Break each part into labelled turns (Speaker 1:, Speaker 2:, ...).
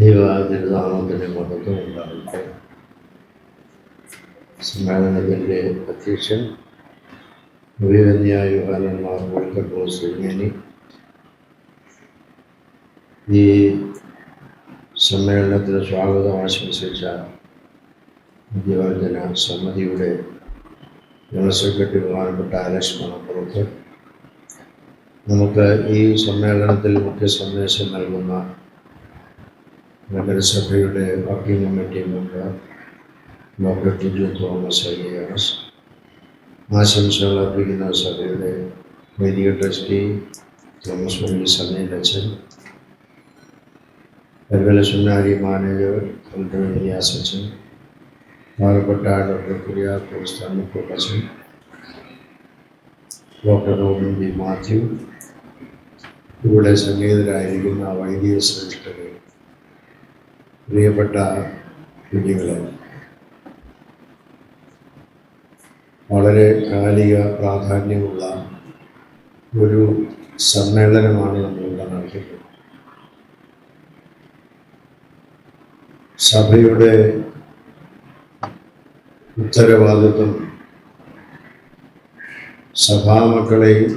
Speaker 1: ദൈവതിരുനാമത്തിന്റെ മഹത്വം ഉണ്ടാകട്ടെ സമ്മേളനത്തിന്റെ അധ്യക്ഷൻ അഭിവന്യായ യുവാനന്മാർ വൈക്കപ്പോസ് ഇങ്ങനെ ഈ സമ്മേളനത്തിന് സ്വാഗതം ആശംസിച്ച മധ്യവചന സമിതിയുടെ ജനറൽ സെക്രട്ടറി ബഹുമാനപ്പെട്ട അലക്സ് മണപ്പുറത്ത്. നമുക്ക് ഈ സമ്മേളനത്തിൽ മുഖ്യ സന്ദേശം നൽകുന്ന നഗരസഭയുടെ working committee member doctor Tiju Thomas ഐ.എസ്. ആശംസകൾ അർപ്പിക്കുന്ന സഭയുടെ വൈദിക ട്രസ്റ്റി തോമസ് വള്ളി സണ്ണീലച്ചൻ Parumala സുനാരി manager ഇലിയാസച്ചൻ പാലപ്പെട്ട doctor Kuriakose തണ്ണിപ്പൊക്കച്ചൻ doctor Robin B Mathew ഇവിടെ സംഗീതരായിരിക്കുന്ന വൈദിക ശ്രേഷ്ഠരെ പ്രിയപ്പെട്ട കുഞ്ഞുങ്ങളെ വളരെ കാലിക പ്രാധാന്യമുള്ള ഒരു സമ്മേളനമാണ് നമ്മളിവിടെ നടത്തുന്നത്. സഭയുടെ ഉത്തരവാദിത്വം സഭാമക്കളെയും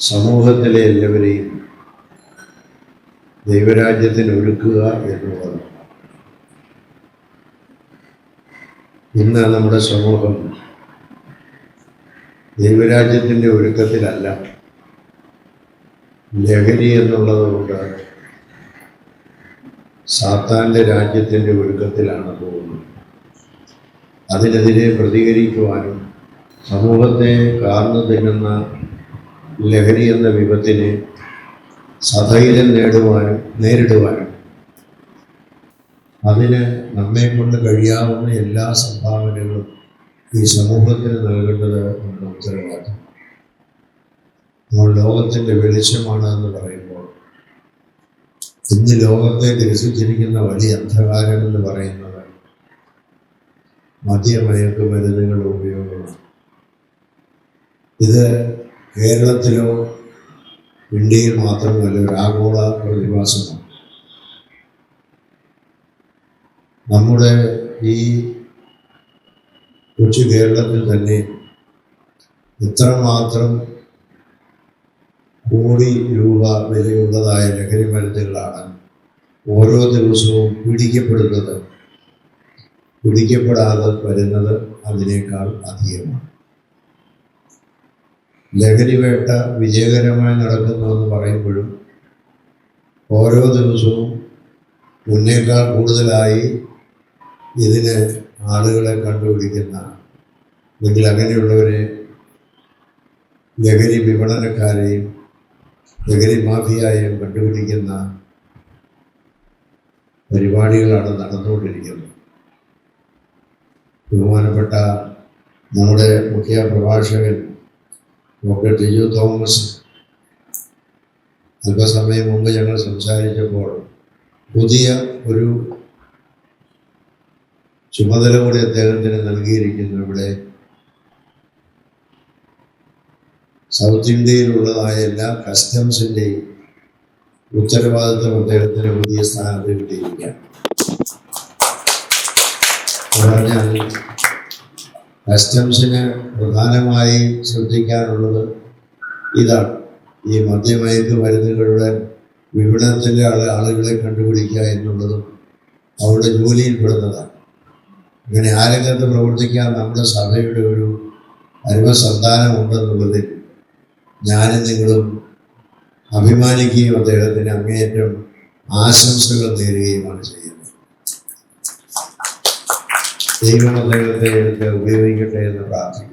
Speaker 1: സമൂഹത്തിലെ എല്ലാവരെയും ദൈവരാജ്യത്തിന് ഒരുക്കുക എന്നുള്ളത് ഇന്ന് നമ്മുടെ സമൂഹം ദൈവരാജ്യത്തിന്റെ ഒരുക്കത്തിലല്ല. ലഹരി എന്നുള്ളത് കൊണ്ട് സാത്താന്റെ രാജ്യത്തിന്റെ ഒരുക്കത്തിലാണ് പോകുന്നത്. അതിനെതിരെ പ്രതികരിക്കുവാനും സമൂഹത്തെ കാർന്നു തിന്നുന്ന ലഹരി എന്ന വിപത്തിനെ സധൈര്യം നേടുവാനും നേരിടുവാനും. അതിന് നമ്മെ കൊണ്ട് കഴിയാവുന്ന എല്ലാ സംഭാവനകളും ഈ സമൂഹത്തിന് നൽകേണ്ടത് നമ്മുടെ ഉത്തരവാദിത്വം. നമ്മൾ ലോകത്തിന്റെ വെളിച്ചമാണ് എന്ന് പറയുമ്പോൾ ഇന്ന് ലോകത്തെ ഗ്രസിച്ചിരിക്കുന്ന വലിയ അന്ധകാരം എന്ന് പറയുന്നത് മദ്യമയക്ക് മരുന്നുകളുടെ ഉപയോഗമാണ്. ഇത് കേരളത്തിലോ ഇന്ത്യയിൽ മാത്രമല്ല ഒരു ആഗോള പ്രതിഭാസമാണ് നമ്മുടെ ഈ കൊച്ചു കേരളത്തിൽ തന്നെ ഇത്രമാത്രം കോടി രൂപ വിലയുള്ളതായ ലഹരി മരുന്നുകളാണ് ഓരോ ദിവസവും പിടിക്കപ്പെടുന്നത്. പിടിക്കപ്പെടാതെ വരുന്നത് അതിനേക്കാൾ അധികമാണ്. ലഹരി വേട്ട വിജയകരമായി നടക്കുന്നുവെന്ന് പറയുമ്പോഴും ഓരോ ദിവസവും മുന്നേക്കാൾ കൂടുതലായി ഇതിന് ആളുകളെ കണ്ടുപിടിക്കുന്ന അല്ലെങ്കിൽ അങ്ങനെയുള്ളവരെ ലഹരി വിപണനക്കാരെയും ലഹരി മാഫിയായും കണ്ടുപിടിക്കുന്ന പരിപാടികളാണ് നടന്നുകൊണ്ടിരിക്കുന്നത്. ബഹുമാനപ്പെട്ട നമ്മുടെ മുഖ്യ പ്രഭാഷകൻ ഡോക്ടർ യു തോമസ് അല്പസമയം മുമ്പ് ഞങ്ങൾ സംസാരിച്ചപ്പോൾ പുതിയ ഒരു ചുമതല കൂടി അദ്ദേഹത്തിന് നൽകിയിരിക്കുന്നു ഇവിടെ. സൗത്ത് ഇന്ത്യയിലുള്ളതായ എല്ലാ കസ്റ്റംസിന്റെയും ഉത്തരവാദിത്വം അദ്ദേഹത്തിന് പുതിയ സ്ഥാനത്ത് കിട്ടിയിരിക്കാം പറഞ്ഞാൽ കസ്റ്റംസിന് പ്രധാനമായി ശ്രദ്ധിക്കാനുള്ളത് ഇതാണ്. ഈ മദ്യമയക്ക് മരുന്നുകളുടെ വിപണനത്തിലെ ആളെ ആളുകളെ കണ്ടുപിടിക്കുക എന്നുള്ളതും അവരുടെ ജോലിയിൽപ്പെടുന്നതാണ് ഇങ്ങനെ ആ രംഗത്ത് പ്രവർത്തിക്കാൻ നമ്മുടെ സഭയുടെ ഒരു അനുഭവസന്താനമുണ്ടെന്നുള്ളതിൽ ഞാനും നിങ്ങളും അഭിമാനിക്കുകയും അദ്ദേഹത്തിന് അങ്ങേയറ്റം ആശംസകൾ നേരുകയുമാണ് ചെയ്യുന്നത്. ദൈവം അദ്ദേഹത്തെ എടുത്ത് ഉപയോഗിക്കട്ടെ എന്ന് പ്രാർത്ഥിക്കുന്നു.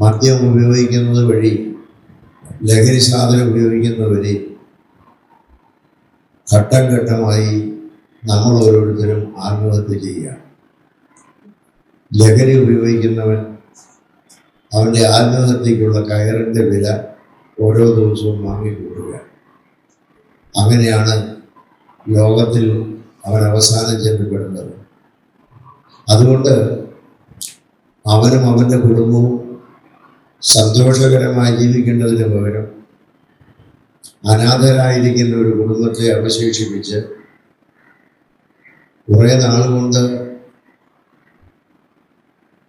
Speaker 1: മദ്യം ഉപയോഗിക്കുന്നത് വഴി ലഹരി സാധനം ഉപയോഗിക്കുന്നത് വഴി ഘട്ടം ഘട്ടമായി നമ്മൾ ഓരോരുത്തരും ആത്മഹത്യ ചെയ്യുകയാണ്. ലഹരി ഉപയോഗിക്കുന്നവൻ അവന്റെ ആത്മഹത്യക്കുള്ള കയറിന്റെ വില ഓരോ ദിവസവും വാങ്ങിക്കൂടുക അങ്ങനെയാണ് ലോകത്തിൽ അവൻ അവസാനം ചെന്നപ്പെടുന്നത് അതുകൊണ്ട് അവനും അവന്റെ കുടുംബവും സന്തോഷകരമായി ജീവിക്കേണ്ടതിന് പകരം അനാഥരായിരിക്കുന്ന ഒരു കുടുംബത്തെ അവശേഷിപ്പിച്ച് കുറേ നാളുകൊണ്ട്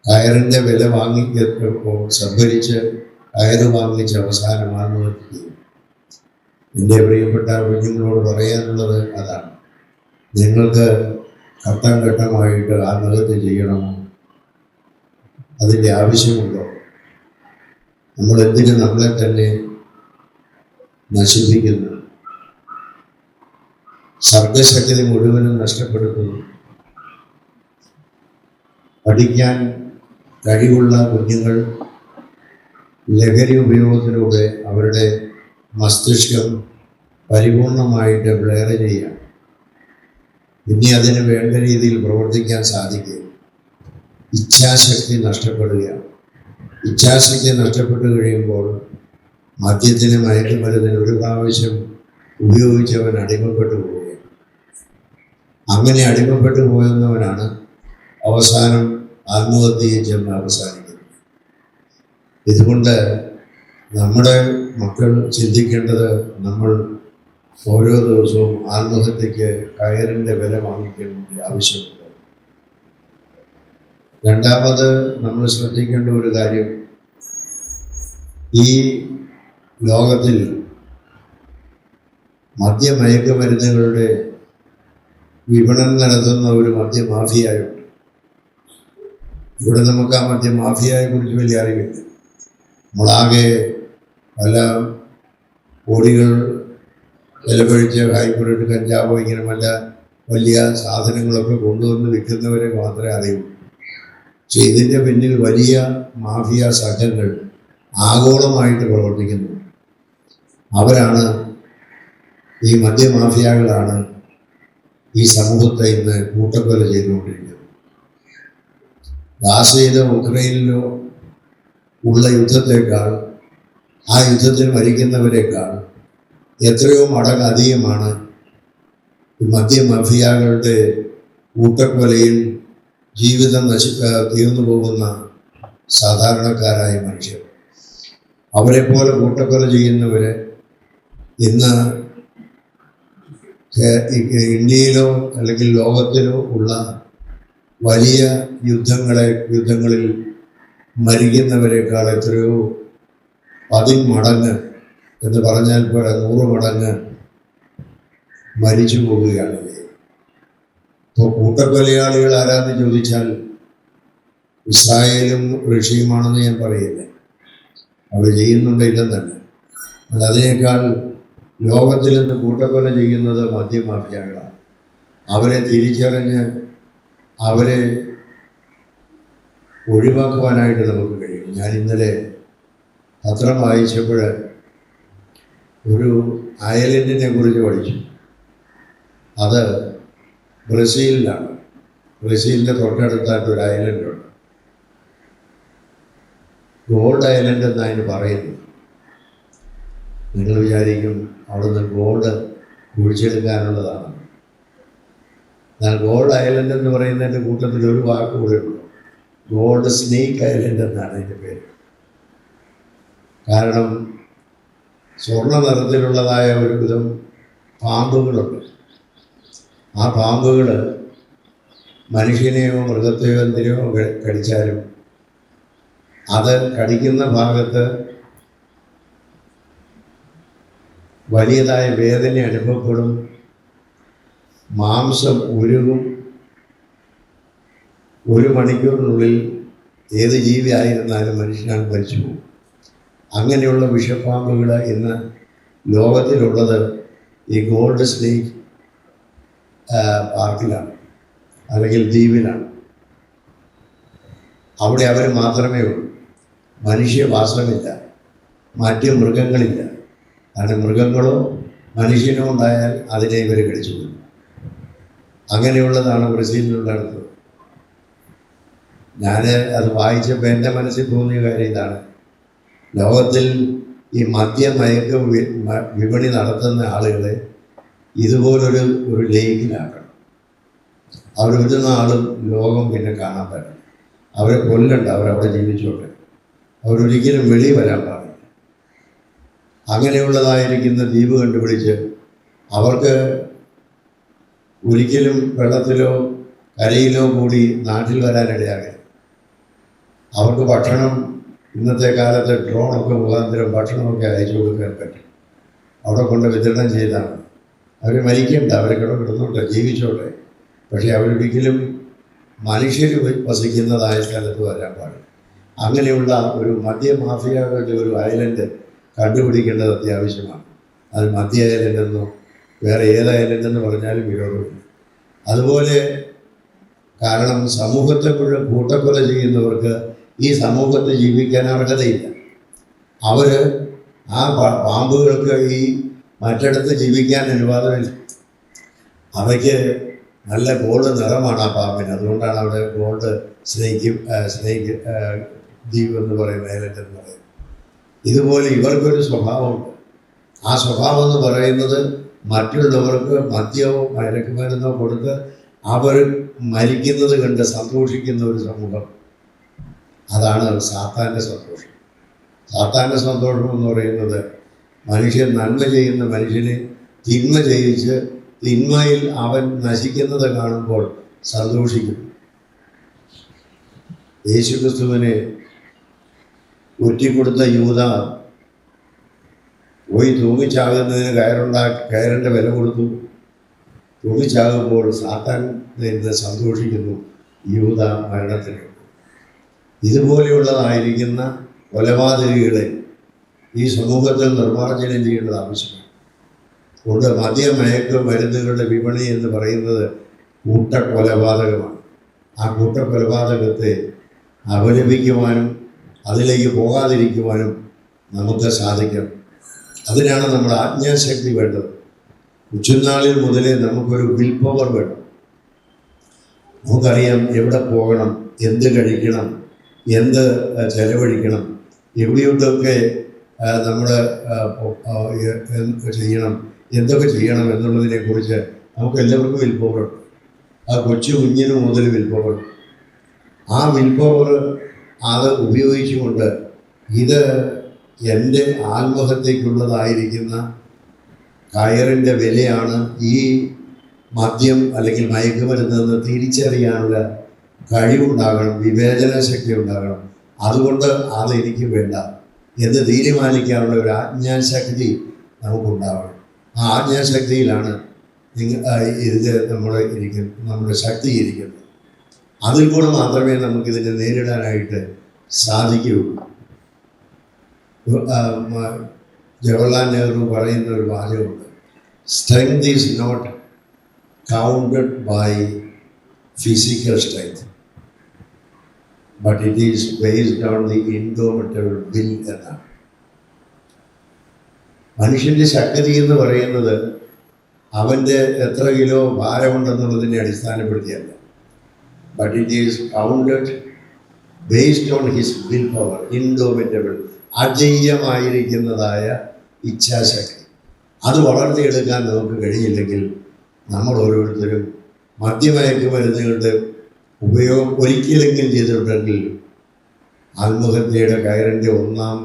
Speaker 1: കയറിന്റെ വില വാങ്ങി സംഭരിച്ച് കയറ് വാങ്ങിച്ച് അവസാനം ആത്മഹത്യ എന്റെ പ്രിയപ്പെട്ട കുഞ്ഞുങ്ങളോട് പറയാനുള്ളത് അതാണ്. നിങ്ങൾക്ക് ഘട്ടം ഘട്ടമായിട്ട് ആത്മഹത്യ ചെയ്യണമോ? അതിന്റെ ആവശ്യമുണ്ടോ? നമ്മൾ എന്തിനു നമ്മളെ തന്നെ നശിപ്പിക്കുന്നു? സർഗശക്തി മുഴുവനും നഷ്ടപ്പെടുത്തുന്നു പഠിക്കാൻ കഴിവുള്ള കുഞ്ഞുങ്ങൾ ലഹരി ഉപയോഗത്തിലൂടെ അവരുടെ മസ്തിഷ്കം പരിപൂർണമായിട്ട് ബ്ലെയർ ചെയ്യാം. ഇനി അതിന് വേണ്ട രീതിയിൽ പ്രവർത്തിക്കാൻ സാധിക്കും ഇച്ഛാശക്തി നഷ്ടപ്പെടുകയാണ്. ഇച്ഛാശക്തി നഷ്ടപ്പെട്ടു കഴിയുമ്പോൾ മദ്യത്തിന് മയക്കുമരുന്നിന് ഒരു പ്രാവശ്യം ഉപയോഗിച്ചവൻ അടിമപ്പെട്ടു പോവുകയാണ്. അങ്ങനെ അടിമപ്പെട്ടു പോയെന്നവനാണ് അവസാനം ആത്മഹത്യയിൽ ചെന്ന് അവസാനിക്കുന്നത്. ഇതുകൊണ്ട് നമ്മുടെ മക്കൾ ചിന്തിക്കേണ്ടത് നമ്മൾ ഓരോ ദിവസവും ആത്മഹത്യക്ക് കയറിന്റെ വില വാങ്ങിക്കേണ്ട ആവശ്യമുണ്ട്. രണ്ടാമത് നമ്മൾ ശ്രദ്ധിക്കേണ്ട ഒരു കാര്യം ഈ ലോകത്തിൽ മദ്യമയക്കുമരുന്നുകളുടെ വിപണനം നടത്തുന്ന ഒരു മദ്യമാഫിയായുണ്ട്. ഇവിടെ നമുക്ക് ആ മദ്യമാഫിയായെ കുറിച്ച് വലിയ അറിവില്ല. നമ്മളാകെ പല കോടികൾ വിലപഴിച്ച് ഹൈബ്രിഡ് കഞ്ചാവോ ഇങ്ങനെ വല്ല വലിയ സാധനങ്ങളൊക്കെ കൊണ്ടുവന്ന് വിൽക്കുന്നവരെ മാത്രമേ അറിയൂ. പക്ഷെ ഇതിന്റെ പിന്നിൽ വലിയ മാഫിയ സംഘങ്ങൾ ആഗോളമായിട്ട് പ്രവർത്തിക്കുന്നു. അവരാണ് ഈ മദ്യമാഫിയകളാണ് ഈ സമൂഹത്തെ ഇന്ന് കൂട്ടക്കൊല ചെയ്തുകൊണ്ടിരിക്കുന്നത്. ഗാസയിലോ ഉക്രൈനിലോ ഉള്ള യുദ്ധത്തേക്കാൾ ആ യുദ്ധത്തിൽ മരിക്കുന്നവരെക്കാൾ എത്രയോ മടങ്ങ് അധികമാണ് മദ്യമാഫിയകളുടെ കൂട്ടക്കൊലയിൽ ജീവിതം നശി തീർന്നു പോകുന്ന സാധാരണക്കാരായ മനുഷ്യർ. അവരെപ്പോലെ കൂട്ടക്കൊല ചെയ്യുന്നവർ ഇന്ന് ഇന്ത്യയിലോ അല്ലെങ്കിൽ ലോകത്തിലോ ഉള്ള വലിയ യുദ്ധങ്ങളെ യുദ്ധങ്ങളിൽ മരിക്കുന്നവരെക്കാൾ എത്രയോ പതിന്മടങ്ങ് എന്ന് പറഞ്ഞാൽ പോലെ നൂറ് മടങ്ങ് മരിച്ചു പോവുകയാണ്. ഇപ്പോൾ കൂട്ടക്കൊലയാളികൾ ആരാന്ന് ചോദിച്ചാൽ ഇസ്രായേലും റഷ്യയുമാണെന്ന് ഞാൻ പറയില്ല. അവർ ചെയ്യുന്നുണ്ടെങ്കിലും തന്നെ എന്നാൽ അതിനേക്കാൾ ലോകത്തിൽ നിന്ന് കൂട്ടക്കൊല ചെയ്യുന്നത് മദ്യമാഫിയകളാണ്. അവരെ തിരിച്ചറിഞ്ഞ് അവരെ ഒഴിവാക്കുവാനായിട്ട് നമുക്ക് കഴിയും. ഞാൻ ഇന്നലെ പത്രം വായിച്ചപ്പോൾ ഒരു അയലൻഡിനെ കുറിച്ച് പഠിച്ചു. അത് ബ്രസീലിലാണ്. ബ്രസീലിന്റെ തൊട്ടടുത്തായിട്ട് ഒരു ഐലൻഡുണ്ട് ഗോൾഡ് ഐലൻഡ് എന്ന് അതിന് പറയുന്നു നിങ്ങൾ വിചാരിക്കും അവിടുന്ന് ഗോൾഡ് കുഴിച്ചെടുക്കാനുള്ളതാണ്. എന്നാൽ ഗോൾഡ് ഐലൻഡ് എന്ന് പറയുന്നതിന്റെ കൂട്ടത്തിൽ ഒരു വാക്ക് കൂടെ ഉണ്ട് ഗോൾഡ് സ്നേക്ക് ഐലൻഡ് എന്നാണ് അതിന്റെ പേര്. കാരണം സ്വർണ നിറത്തിലുള്ളതായ ഒരു വിധം പാമ്പുകളുണ്ട്. ആ പാമ്പുകൾ മനുഷ്യനെയോ മൃഗത്തെയോ എന്തിനെയോ കടിച്ചാലും അത് കടിക്കുന്ന ഭാഗത്ത് വലിയതായ വേദന അനുഭവപ്പെടും. മാംസം ഉരുകും. ഒരു മണിക്കൂറിനുള്ളിൽ ഏത് ജീവി ആയിരുന്നാലും മനുഷ്യനാണ് മരിച്ചു പോകും. അങ്ങനെയുള്ള വിഷപ്പാമ്പുകൾ ഇന്ന് ലോകത്തിലുള്ളത് ഈ ഗോൾഡ് സ്നേക്ക് പാർക്കിലാണ്. അല്ലെങ്കിൽ ദ്വീപിലാണ്. അവിടെ അവർ മാത്രമേ ഉള്ളൂ. മനുഷ്യവാസമില്ല മറ്റ് മൃഗങ്ങളില്ല. കാരണം മൃഗങ്ങളോ മനുഷ്യനോ ഉണ്ടായാൽ അതിനെ ഇവർ കൊല്ലും. അങ്ങനെയുള്ളതാണ് ബ്രസീലിലുള്ളത് ഞാൻ അത് വായിച്ചപ്പോൾ എന്റെ മനസ്സിൽ തോന്നിയ കാര്യം ഇതാണ്. ലോകത്തിൽ ഈ മദ്യമയക്ക വിപണി നടത്തുന്ന ആളുകളെ ഇതുപോലൊരു ഒരു അവർ ഒരു നാളും ലോകം പിന്നെ കാണാൻ പറ്റും അവരെ കൊല്ലണ്ട അവരവിടെ ജീവിച്ചോട്ടെ. അവരൊരിക്കലും വെളി വരാൻ പാടില്ല. അങ്ങനെയുള്ളതായിരിക്കുന്ന ദ്വീപ് കണ്ടുപിടിച്ച് അവർക്ക് ഒരിക്കലും വെള്ളത്തിലോ കരയിലോ കൂടി നാട്ടിൽ വരാനിടയാകരുത്. അവർക്ക് ഭക്ഷണം ഇന്നത്തെ കാലത്ത് ഡ്രോണൊക്കെ മുഖാന്തരം ഭക്ഷണമൊക്കെ അയച്ചു കൊടുക്കാൻ പറ്റും. അവിടെ കൊണ്ട് വിതരണം ചെയ്താണ്. അവർ മരിക്കണ്ട അവർ കിട കിടന്നോട്ടെ ജീവിച്ചോട്ടെ. പക്ഷേ അവരൊരിക്കലും മനുഷ്യർ വസിക്കുന്നതായ സ്ഥലത്ത് വരാൻ പാടില്ല. അങ്ങനെയുള്ള ഒരു മധ്യ മാഫിയകളുടെ ഒരു ഐലൻഡ് കണ്ടുപിടിക്കേണ്ടത് അത്യാവശ്യമാണ്. അത് മധ്യ ഐലൻഡ് എന്നോ വേറെ ഏത് ഐലൻഡ് എന്ന് പറഞ്ഞാലും വിരോധമില്ല. അതുപോലെ കാരണം സമൂഹത്തെ മുഴുവൻ കൂട്ടക്കൊല ചെയ്യുന്നവർക്ക് ഈ സമൂഹത്തിൽ ജീവിക്കാൻ അർഹതയില്ല. അവർ ആ പാമ്പുകൾക്ക് ഈ മറ്റിടത്ത് ജീവിക്കാൻ അനുവാദമില്ല. അവയ്ക്ക് നല്ല ഗോൾഡ് നിറമാണ് ആ പാമ്പിന്. അതുകൊണ്ടാണ് അവിടെ ഗോൾഡ് സ്നേഹി സ്നേഹിക്ക ദ്വീപ് എന്ന് പറയുന്നത് ഐലൻഡ് എന്ന് പറയുന്നത്. ഇതുപോലെ ഇവർക്കൊരു സ്വഭാവമുണ്ട്. ആ സ്വഭാവം എന്ന് പറയുന്നത് മറ്റുള്ളവർക്ക് മദ്യമോ മയക്കുമരുന്നോ കൊടുത്ത് അവർ മരിക്കുന്നത് കണ്ട് സന്തോഷിക്കുന്ന ഒരു സമൂഹം. അതാണ് സാത്താന്റെ സന്തോഷം. സാത്താന്റെ സന്തോഷം എന്ന് പറയുന്നത് മനുഷ്യൻ നന്മ ചെയ്യുന്ന മനുഷ്യനെ തിന്മ ചെയ്യിച്ച് തിന്മയിൽ അവൻ നശിക്കുന്നത് കാണുമ്പോൾ സന്തോഷിക്കും. യേശുക്രിസ്തുവിനെ ഒറ്റിക്കൊടുത്ത യൂത പോയി തൂങ്ങിച്ചാകുന്നതിന് കയറുണ്ടാ കയറിന്റെ വില കൊടുത്തു. തൂങ്ങിച്ചാകുമ്പോൾ സാത്താൻ സന്തോഷിക്കുന്നു യൂത മരണത്തിന് ഇതുപോലെയുള്ളതായിരിക്കുന്ന കൊലപാതകികളെ ഈ സമൂഹത്തിൽ നിർമ്മാർജനം ചെയ്യേണ്ടത് ആവശ്യമാണ്. കൊണ്ട് മദ്യമയക്ക് മരുന്നുകളുടെ വിപണി എന്ന് പറയുന്നത് കൂട്ടക്കൊലപാതകമാണ്. ആ കൂട്ടക്കൊലപാതകത്തെ അപലപിക്കുവാനും അതിലേക്ക് പോകാതിരിക്കുവാനും നമുക്ക് സാധിക്കണം. അതിനാണ് നമ്മൾ ആജ്ഞാശക്തി വേണ്ടത്. ഉച്ചനാളിൽ മുതലേ നമുക്കൊരു വിൽ പവർ വേണം. നമുക്കറിയാം എവിടെ പോകണം എന്ത് കഴിക്കണം എന്ത് ചെലവഴിക്കണം. എവിടെയൊക്കെ നമ്മൾ ചെയ്യണം എന്തൊക്കെ ചെയ്യണം എന്നുള്ളതിനെ കുറിച്ച് നമുക്ക് എല്ലാവർക്കും വിൽ ആ കൊച്ചു കുഞ്ഞിന് മുതൽ വിൽ ആ വിൽ അത് ഉപയോഗിച്ചുകൊണ്ട് ഇത് എന്റെ ആത്മഹത്യക്കുള്ളതായിരിക്കുന്ന കയറിന്റെ വിലയാണ് ഈ മദ്യം അല്ലെങ്കിൽ മയക്കുമരുന്നെന്ന് തിരിച്ചറിയാനുള്ള കഴിവുണ്ടാകണം വിവേചന ശക്തി ഉണ്ടാകണം. അതുകൊണ്ട് അത് എനിക്ക് വേണ്ട എന്ന് തീരുമാനിക്കാനുള്ള ഒരു ആജ്ഞാശക്തി നമുക്കുണ്ടാവണം. ആ ആജ്ഞാശക്തിയിലാണ് ഇത് നമ്മുടെ ഇരിക്കുന്നത് നമ്മുടെ ശക്തി ഇരിക്കുന്നത്. അതിൽ കൂടെ മാത്രമേ നമുക്കിതിനെ നേരിടാനായിട്ട് സാധിക്കുകയുള്ളൂ ജവഹർലാൽ നെഹ്റു പറയുന്ന ഒരു വാചകമുണ്ട്. Strength is not counted by physical strength but it is based on the indomitable will എന്നാണ്. മനുഷ്യന്റെ ശക്തി എന്ന് പറയുന്നത് അവന്റെ എത്ര കിലോ ഭാരമുണ്ടെന്നുള്ളതിനെ അടിസ്ഥാനപ്പെടുത്തിയല്ല. But it is counted based on his will power indomitable അജയ്യമായിരിക്കുന്നതായ ഇച്ഛാശക്തി. അത് വളർത്തിയെടുക്കാൻ നമുക്ക് കഴിയില്ലെങ്കിൽ നമ്മൾ ഓരോരുത്തരും മദ്യമയക്കുമരുന്നുകളുടെ ഉപയോഗം ഒരിക്കലെങ്കിലും ചെയ്തിട്ടുണ്ടെങ്കിൽ ആത്മഹത്യയുടെ കയറിന്റെ ഒന്നാം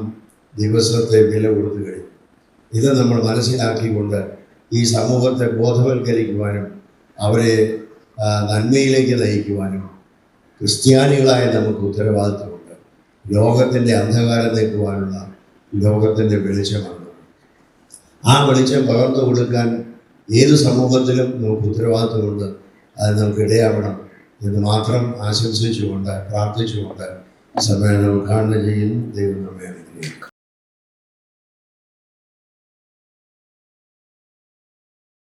Speaker 1: ദിവസത്തെ വില കൊടുത്തു കഴിയും ഇത് നമ്മൾ മനസ്സിലാക്കിക്കൊണ്ട് ഈ സമൂഹത്തെ ബോധവൽക്കരിക്കുവാനും അവരെ നന്മയിലേക്ക് നയിക്കുവാനും ക്രിസ്ത്യാനികളായ നമുക്ക് ഉത്തരവാദിത്വമുണ്ട്. ലോകത്തിന്റെ അന്ധകാരം നീക്കുവാനുള്ള ലോകത്തിന്റെ വെളിച്ചമാണ്. ആ വെളിച്ചം പകർന്നു കൊടുക്കാൻ ഏത് സമൂഹത്തിലും നമുക്ക് ഉത്തരവാദിത്വമുണ്ട് അത് നമുക്ക് ഇടയാവണം എന്ന് മാത്രം ആശംസിച്ചുകൊണ്ട് പ്രാർത്ഥിച്ചുകൊണ്ട് സമ്മേളനം ഉദ്ഘാടനം ചെയ്യുന്നു. ദൈവം നമ്മെ അനുഗ്രഹിക്കും